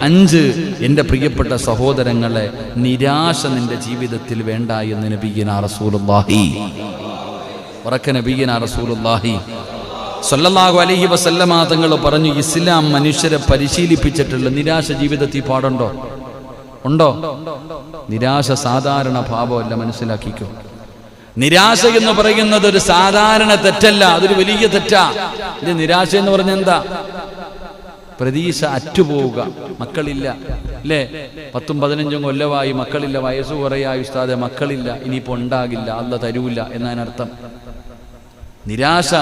അഞ്ച് എന്റെ പ്രിയപ്പെട്ട സഹോദരങ്ങളെ നിരാശ നിന്റെ ജീവിതത്തിൽ വേണ്ട എന്ന് നബീന റസൂലുല്ലാഹി ഉറക്ക നബീന റസൂലുല്ലാഹി സല്ലല്ലാഹു അലൈഹി വസല്ലമ തങ്ങൾ പറഞ്ഞു ഇസ്ലാം മനുഷ്യരെ പരിശീലിപ്പിച്ചിട്ടുള്ള നിരാശ ജീവിതത്തിൽ പാടുണ്ടോ? ഉണ്ടോ? നിരാശ സാധാരണ ഭാവമല്ല മനസ്സിലാക്കിക്കോ. നിരാശ എന്ന് പറയുന്നത് ഒരു സാധാരണ തെറ്റല്ല അതൊരു വലിയ തെറ്റാ. ഇത് നിരാശ എന്ന് പറഞ്ഞ എന്താ? പ്രതീക്ഷ അറ്റുപോവുക. മക്കളില്ല. അല്ലേ? പത്തും പതിനഞ്ചും കൊല്ലമായി മക്കളില്ല. വയസ്സ് കുറയായി ഉസ്താദെ മക്കളില്ല. ഇനിയിപ്പോൾ ഉണ്ടാകില്ല. അല്ല തരൂല എന്നതിനർത്ഥം നിരാശ.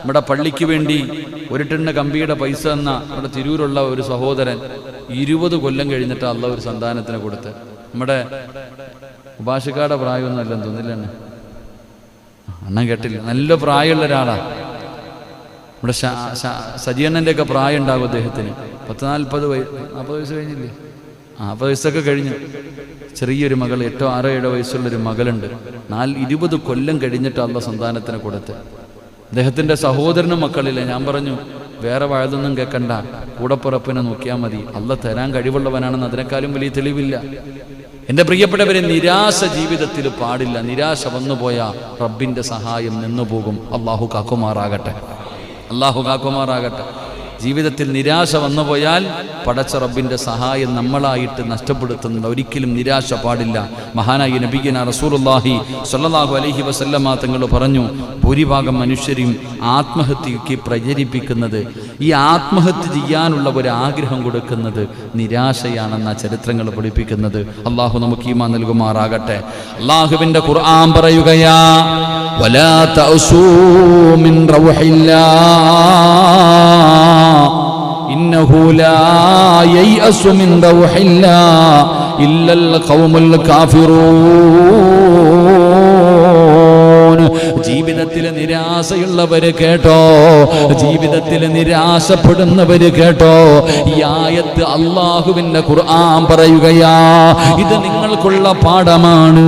നമ്മുടെ പള്ളിക്ക് വേണ്ടി ഒരു ടെണ്ണ് കമ്പിയുടെ പൈസ എന്ന നമ്മുടെ തിരൂരുള്ള ഒരു സഹോദരൻ ഇരുപത് കൊല്ലം കഴിഞ്ഞിട്ട് അല്ല ഒരു സന്താനത്തിന് കൊടുത്ത്. നമ്മുടെ ഉപാസിക്കാടെ പ്രായമൊന്നും അല്ലെന്ന് തോന്നില്ല അണ്ണൻ കേട്ടില്ല. നല്ല പ്രായമുള്ള ഒരാളാ. നമ്മുടെ സജീവണ്ണന്റെ ഒക്കെ പ്രായം ഉണ്ടാകും അദ്ദേഹത്തിന്. പത്ത് നാൽപ്പത് വയസ്സ് നാൽപ്പത് വയസ്സ് കഴിഞ്ഞില്ലേ? നാൽപ്പത് വയസ്സൊക്കെ കഴിഞ്ഞു. ചെറിയൊരു മകൾ എട്ടോ ആറോ ഏഴോ വയസ്സുള്ളൊരു മകളുണ്ട്. നാല് ഇരുപത് കൊല്ലം കഴിഞ്ഞിട്ട് അള്ള സന്താനത്തിന് കൊടുത്ത് അദ്ദേഹത്തിന്റെ സഹോദരന് മക്കളില്ല? ഞാൻ പറഞ്ഞു വേറെ വഴുതൊന്നും കേൾക്കണ്ട കൂടപ്പുറപ്പിനെ നോക്കിയാൽ മതി. അല്ല തരാൻ കഴിവുള്ളവനാണെന്ന് അതിനേക്കാളും വലിയ തെളിവില്ല. എന്റെ പ്രിയപ്പെട്ടവരെ നിരാശ ജീവിതത്തിൽ പാടില്ല. നിരാശ വന്നുപോയ റബ്ബിന്റെ സഹായം നിന്നുപോകും. അള്ളാഹു കാക്കുമാറാകട്ടെ. അള്ളാഹു കാക്കുമാറാകട്ടെ. ജീവിതത്തിൽ നിരാശ വന്നുപോയാൽ പടച്ച റബ്ബിന്റെ സഹായം നമ്മളായിട്ട് നഷ്ടപ്പെടുത്തുന്നത് ഒരിക്കലും നിരാശ പാടില്ല. മഹാനായി നബിഗന റസൂലുല്ലാഹി സല്ലാഹു അലഹി വസല്ലമ തങ്ങൾ പറഞ്ഞു ഭൂരിഭാഗം മനുഷ്യരും ആത്മഹത്യക്ക് പ്രചരിപ്പിക്കുന്നത് ഈ ആത്മഹത്യ ചെയ്യാനുള്ള ഒരു ആഗ്രഹം കൊടുക്കുന്നത് നിരാശയാണെന്ന ചരിത്രങ്ങൾ പഠിപ്പിക്കുന്നത്. അള്ളാഹു നമുക്ക് ഈമാ നൽകുമാറാകട്ടെ. അള്ളാഹുവിന്റെ ഖുർആൻ പറയുകയാ ولا تأسوا من روح الله. إنه لا ييأس من روح الله إلا القوم الكافرون. ജീവിതത്തിൽ നിരാശയുള്ളവര് കേട്ടോ. ജീവിതത്തിൽ നിരാശപ്പെടുന്നവര് കേട്ടോ. ഈ ആയത്ത് അള്ളാഹുവിന്റെ ഖുർആൻ പറയുകയാ ഇത് നിങ്ങൾക്കുള്ള പാഠമാണ്.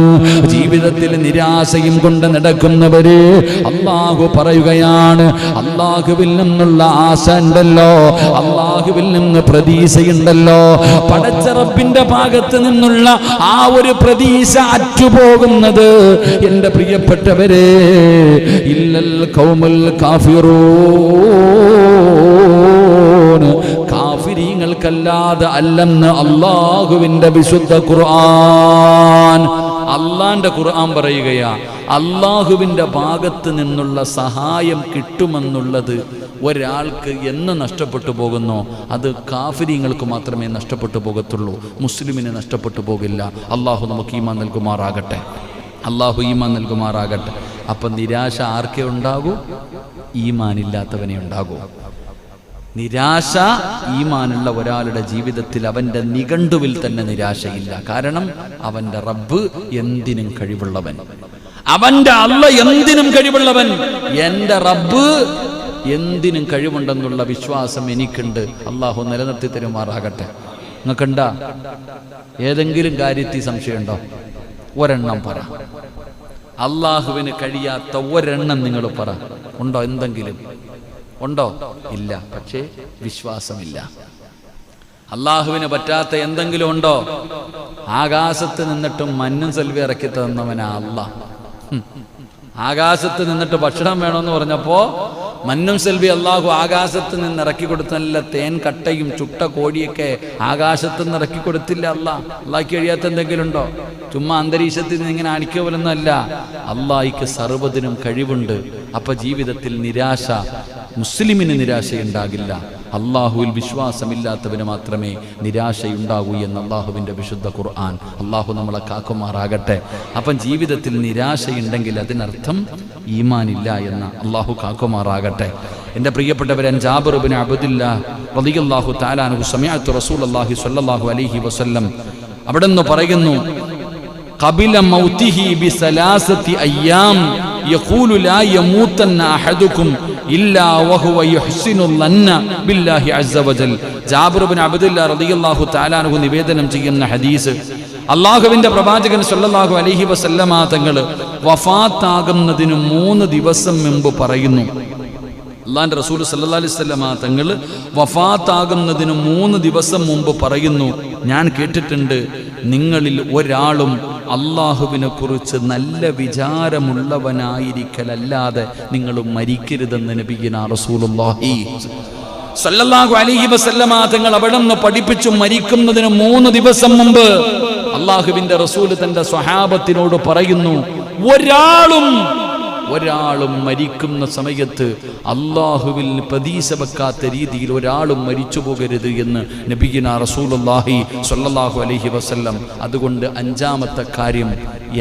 ജീവിതത്തിൽ നിരാശയും കൊണ്ട് നടക്കുന്നവര് അള്ളാഹു പറയുകയാണ് അള്ളാഹുവിൽ നിന്നുള്ള ആശ ഉണ്ടല്ലോ അള്ളാഹുവിൽ നിന്ന് പ്രതീക്ഷയുണ്ടല്ലോ. പടച്ചറപ്പിന്റെ ഭാഗത്ത് നിന്നുള്ള ആ ഒരു പ്രതീക്ഷ അറ്റുപോകുന്നത് എന്റെ പ്രിയപ്പെട്ടവരെ. ഇല്ലൽ കൗമൽ കാഫിറൂൻ. കാഫിരീങ്ങൾക്കല്ലാതെ അല്ലെന്ന് അള്ളാഹുവിന്റെ വിശുദ്ധ ഖുർആൻ. അള്ളാന്റെ ഖുർആൻ പറയുകയാ അള്ളാഹുവിന്റെ ഭാഗത്ത് നിന്നുള്ള സഹായം കിട്ടുമെന്നുള്ളത് ഒരാൾക്ക് എന്ന് നഷ്ടപ്പെട്ടു പോകുന്നോ? അത് കാഫിരീങ്ങൾക്ക് മാത്രമേ നഷ്ടപ്പെട്ടു പോകത്തുള്ളൂ. മുസ്ലിമിന് നഷ്ടപ്പെട്ടു പോകില്ല. അള്ളാഹു നമുക്ക് ഈമാൻ നൽകുമാറാകട്ടെ. അള്ളാഹു ഈമാൻ നൽകുമാറാകട്ടെ. അപ്പം നിരാശ ആർക്കേ ഉണ്ടാകൂ? ഈമാനില്ലാത്തവനെ ഉണ്ടാകൂ. നിരാശ ഈമാനുള്ള ഒരാളുടെ ജീവിതത്തിൽ അവന്റെ നിഘണ്ടുവിൽ തന്നെ നിരാശയില്ല. കാരണം അവന്റെ റബ്ബ് എന്തിനും കഴിവുള്ളവൻ. അവന്റെ അള്ള എന്തിനും കഴിവുള്ളവൻ. എന്റെ റബ്ബ് എന്തിനും കഴിവുണ്ടെന്നുള്ള വിശ്വാസം എനിക്കുണ്ട്. അള്ളാഹു നിലനിർത്തി തരുമാറാകട്ടെ. നിങ്ങൾക്കുണ്ട? ഏതെങ്കിലും കാര്യത്തിൽ സംശയമുണ്ടോ? ഒരെണ്ണം പറ. അള്ളാഹുവിന് കഴിയാത്ത ഒരെണ്ണം നിങ്ങൾ പറ. ഉണ്ടോ എന്തെങ്കിലും? ഉണ്ടോ? ഇല്ല. പക്ഷേ വിശ്വാസമില്ല. അള്ളാഹുവിന് പറ്റാത്ത എന്തെങ്കിലും ഉണ്ടോ? ആകാശത്ത് നിന്നിട്ടും മഞ്ഞും സെൽവി ഇറക്കി തന്നവനാ അള്ളാഹ്. ആകാശത്ത് നിന്നിട്ട് ഭക്ഷണം വേണമെന്ന് പറഞ്ഞപ്പോ മന്നും സെൽവി അള്ളാഹു ആകാശത്ത് നിന്ന് ഇറക്കി കൊടുത്ത നല്ല തേൻ കട്ടയും ചുട്ട കോടിയൊക്കെ ആകാശത്ത് നിന്ന് ഇറക്കി കൊടുത്തില്ല അല്ല. അള്ളാഹ്ക്ക് കഴിയാത്ത എന്തെങ്കിലും ഉണ്ടോ? ചുമ്മാ അന്തരീക്ഷത്തിൽ നിന്ന് ഇങ്ങനെ അണിക്കവലൊന്നല്ല അള്ളാഹിക്ക് സർവതിനും കഴിവുണ്ട്. അപ്പൊ ജീവിതത്തിൽ നിരാശ മുസ്ലിമിന് നിരാശയുണ്ടാകില്ല. അള്ളാഹുവിൽ വിശ്വാസമില്ലാത്തവന് മാത്രമേ നിരാശയുണ്ടാകൂ എന്ന് അള്ളാഹുവിന്റെ വിശുദ്ധ ഖുർആൻ. അള്ളാഹു നമ്മളെ കാക്കുമാറാകട്ടെ. അപ്പം ജീവിതത്തിൽ നിരാശയുണ്ടെങ്കിൽ അതിനർത്ഥം ഈമാനില്ല എന്ന് അള്ളാഹു കാക്കുമാറാകട്ടെ. എന്റെ പ്രിയപ്പെട്ടവരൻ ജാബറുബിൻ അബുദില്ല റലിയല്ലാഹു താലാനു സമയത്ത് റസൂൽ അള്ളാഹി സല്ലാഹു അലഹി വസ്ല്ലം അവിടെ നിന്ന് പറയുന്നു കപില മൗത്തിഹി ബി സലാസത്തി അയ്യാം യഖൂലു ലാ ഇല്ലാ വഹുവ ബില്ലാഹി ജാബിർ ഇബ്നു റളിയല്ലാഹു തആല നിവേദനം ചെയ്യുന്ന ഹദീസ്. അള്ളാഹുവിന്റെ പ്രവാചകൻ സല്ലല്ലാഹു അലൈഹി വസല്ലമ തങ്ങൾ വഫാത്താകുന്നതിന് മൂന്ന് ദിവസം മുമ്പ് പറയുന്നു. അള്ളാഹാന്റെ റസൂൽ സല്ലാ അലൈവല്ലമ തങ്ങൾ വഫാത്താകുന്നതിന് മൂന്ന് ദിവസം മുമ്പ് പറയുന്നു. ഞാൻ കേട്ടിട്ടുണ്ട് നിങ്ങളിൽ ഒരാളും അള്ളാഹുവിനെ കുറിച്ച് നല്ല വിചാരമുള്ളവനായിരിക്കലല്ലാതെ നിങ്ങൾ മരിക്കരുതെന്ന് നബിഗിന റസൂലുള്ളാഹി സല്ലല്ലാഹു അലൈഹി വസല്ലമ തങ്ങൾ അവിടെ നിന്ന് പഠിപ്പിച്ചു മരിക്കുന്നതിന് മൂന്ന് ദിവസം മുമ്പ് അള്ളാഹുവിന്റെ റസൂൽ തന്റെ സ്വഹാബത്തിനോട് പറയുന്നു ഒരാളും ഒരാളും മരിക്കുന്ന സമയത്ത് അള്ളാഹുവിൽ പ്രതീക്ഷ വെക്കാത്ത രീതിയിൽ ഒരാളും മരിച്ചു പോകരുത് എന്ന് നബിഗിന റസൂലുള്ളാഹി സ്വല്ലല്ലാഹു അലഹി വസ്ല്ലം. അതുകൊണ്ട് അഞ്ചാമത്തെ കാര്യം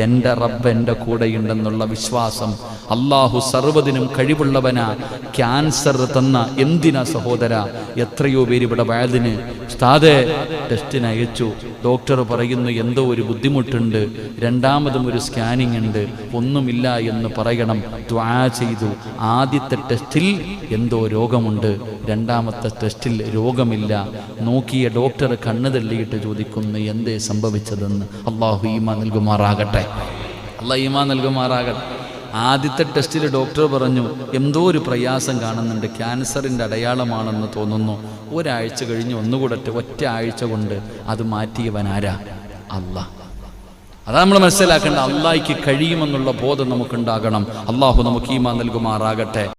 എന്റെ റബ്ബ് എന്റെ കൂടെയുണ്ടെന്നുള്ള വിശ്വാസം അള്ളാഹു സർവതിനും കഴിവുള്ളവനാ ക്യാൻസർ തന്ന എന്തിനാ സഹോദര? എത്രയോ പേര് ഇവിടെ വയതിന് ഉസ്താദെ ടെസ്റ്റിന് അയച്ചു. ഡോക്ടർ പറയുന്നു എന്തോ ഒരു ബുദ്ധിമുട്ടുണ്ട്. രണ്ടാമതും ഒരു സ്കാനിങ് ഉണ്ട്. ഒന്നുമില്ല എന്ന് പറയണം. ദ്വാ ചെയ്തു. ആദ്യത്തെ ടെസ്റ്റിൽ എന്തോ രോഗമുണ്ട്. രണ്ടാമത്തെ ടെസ്റ്റിൽ രോഗമില്ല. നോക്കിയ ഡോക്ടർ കണ്ണു തള്ളിയിട്ട് ചോദിക്കുന്നു എന്തേ സംഭവിച്ചതെന്ന്? അള്ളാഹു ഈമ നൽകുമാറാകട്ടെ. അള്ളാഹ് ഈമ നൽകുമാറാകട്ടെ. ആദ്യത്തെ ടെസ്റ്റിൽ ഡോക്ടർ പറഞ്ഞു എന്തോ ഒരു പ്രയാസം കാണുന്നുണ്ട്. ക്യാൻസറിന്റെ അടയാളമാണെന്ന് തോന്നുന്നു. ഒരാഴ്ച കഴിഞ്ഞ് ഒന്നുകൂടെ ഒറ്റ- ആഴ്ച കൊണ്ട് അത് മാറ്റിയവൻ ആരാ? അള്ളാഹ് അതാ നമ്മൾ മനസ്സിലാക്കേണ്ട അള്ളാഹിക്ക് കഴിയുമെന്നുള്ള ബോധം നമുക്കുണ്ടാകണം. അള്ളാഹു നമുക്ക് ഈമാ നൽകുമാറാകട്ടെ.